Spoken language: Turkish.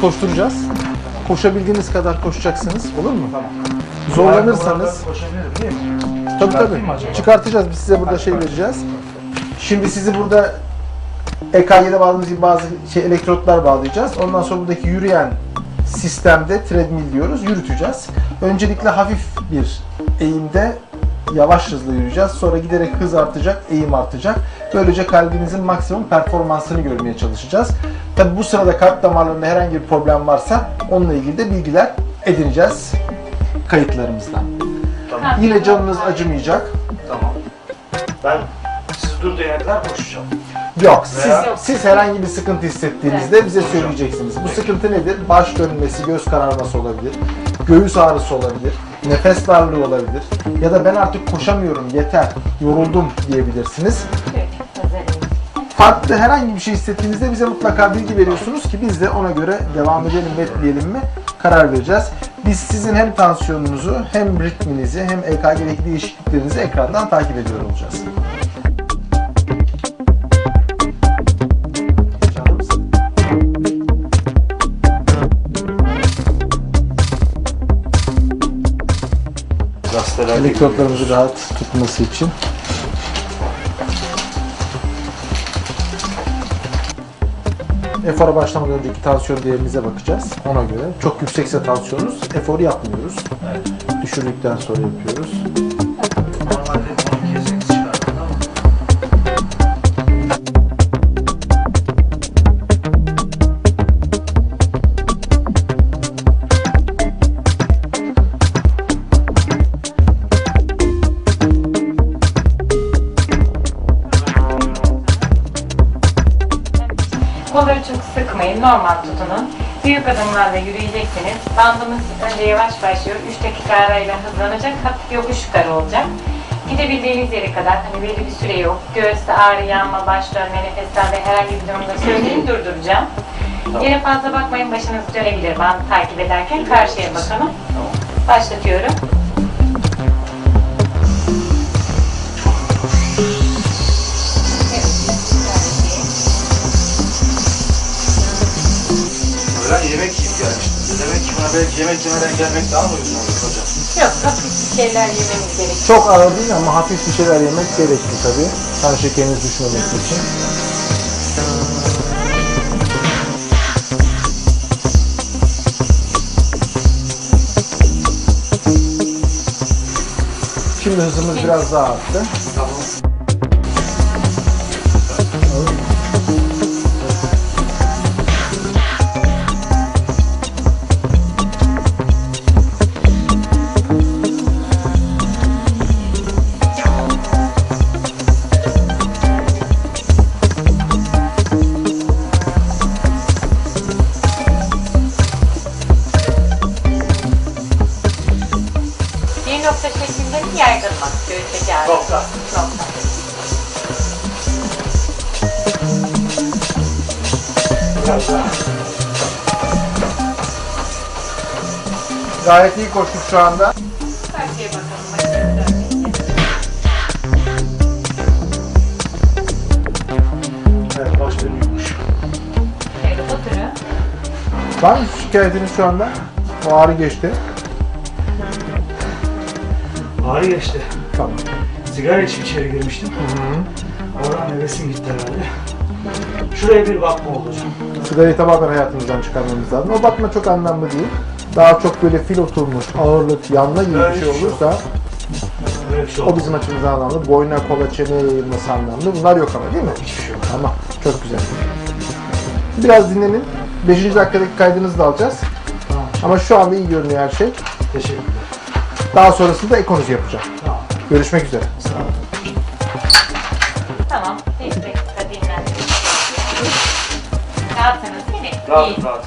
koşturacağız. Koşabildiğiniz kadar koşacaksınız. Olur mu? Tamam. Zorlanırsanız Koşabilirim değil mi? tabii tabii çıkartacağız. Biz size burada şey vereceğiz. Şimdi sizi burada EKG'de bağladığımız gibi bazı şey elektrotlar bağlayacağız. Ondan sonra buradaki yürüyen sistemde treadmill diyoruz. Yürüteceğiz. Öncelikle hafif bir eğimde yavaş hızlı yürüyeceğiz. Sonra giderek hız artacak, eğim artacak. Böylece kalbinizin maksimum performansını görmeye çalışacağız. Tabi bu sırada kalp damarlarında herhangi bir problem varsa onunla ilgili de bilgiler edineceğiz kayıtlarımızdan. Tamam. Yine canınız acımayacak. Tamam. Ben siz durduğu yerler koşacağım. Yok, siz, Veya- siz herhangi bir sıkıntı hissettiğinizde bize söyleyeceksiniz. Bu sıkıntı nedir? Baş dönmesi, göz kararması olabilir, göğüs ağrısı olabilir, nefes darlığı olabilir ya da ben artık koşamıyorum, yeter, yoruldum diyebilirsiniz. Farklı herhangi bir şey hissettiğinizde bize mutlaka bilgi veriyorsunuz ki biz de ona göre devam edelim mi etmeyelim mi karar vereceğiz. Biz sizin hem tansiyonunuzu hem ritminizi hem EKG'deki değişikliklerinizi ekrandan takip ediyor olacağız. Elektrotlarımızı rahat tutması için. Efora başlamadan önceki tansiyon değerinize bakacağız. Ona göre. Çok yüksekse tansiyonunuz efor yapmıyoruz. Evet. Düşürdükten sonra yapıyoruz. Çok sıkmayın, normal tutunun. Büyük adımlarla yürüyeceksiniz. Bandımız önce yavaş başlıyor. 3 dakika arayla hızlanacak. Hafif yokuş yukarı olacak. Gidebildiğiniz yere kadar hani belli bir süre yok. Göğüste ağrı, yanma, baş dönme, nefes darbe herhangi bir durumda söyleyin durduracağım. Yere fazla bakmayın başınız dönebilir bandı takip ederken. Karşıya bakalım. Başlatıyorum. Yemek yiyip gelmiştim. Demek ki buna belki yemek yemeden gelmek daha mı uygun olur hocam? Yok, hafif bir şeyler yememiz gerekiyor. Çok ağır değil ama hafif bir şeyler yemek gerekli tabii. Kan şekeriniz düşmemesi için. Şimdi hızımız biraz daha arttı. Tamam. Yaygınma? Göğüsteki ağrı. Nokta. Nokta. Gayet iyi koştuk şu anda. Karşıya bakalım. Evet baş dönüyormuş. Evet, oturun. Var mı şikayetiniz şu anda? O ağrı geçti. Ağrı geçti. Tamam. Sigara içip içeri girmiştim. Oradan nefesim gitti herhalde. Şuraya bir bakma hocam. Sigarayı tamamen hayatımızdan çıkarmamız lazım. O bakma çok anlamlı değil. Daha çok böyle fil oturmuş, ağırlık, yanma gibi bir şey şey olursa şey o bizim açımızdan anlamlı. Boyuna, kola, çeneye yayılması anlamlı. Bunlar yok ama değil mi? Hiçbir şey yok. Tamam. Çok güzel. Biraz dinlenin. 5. dakikadaki kaydınızı da alacağız. Tamam. Ama şu anda iyi görünüyor her şey. Teşekkürler. Daha sonrasında ekonozi yapacağım. Tamam. Görüşmek üzere. Sağ olun. Tamam. Bir dakika dinlendirin. Rahatsınız değil mi? Rahat rahat.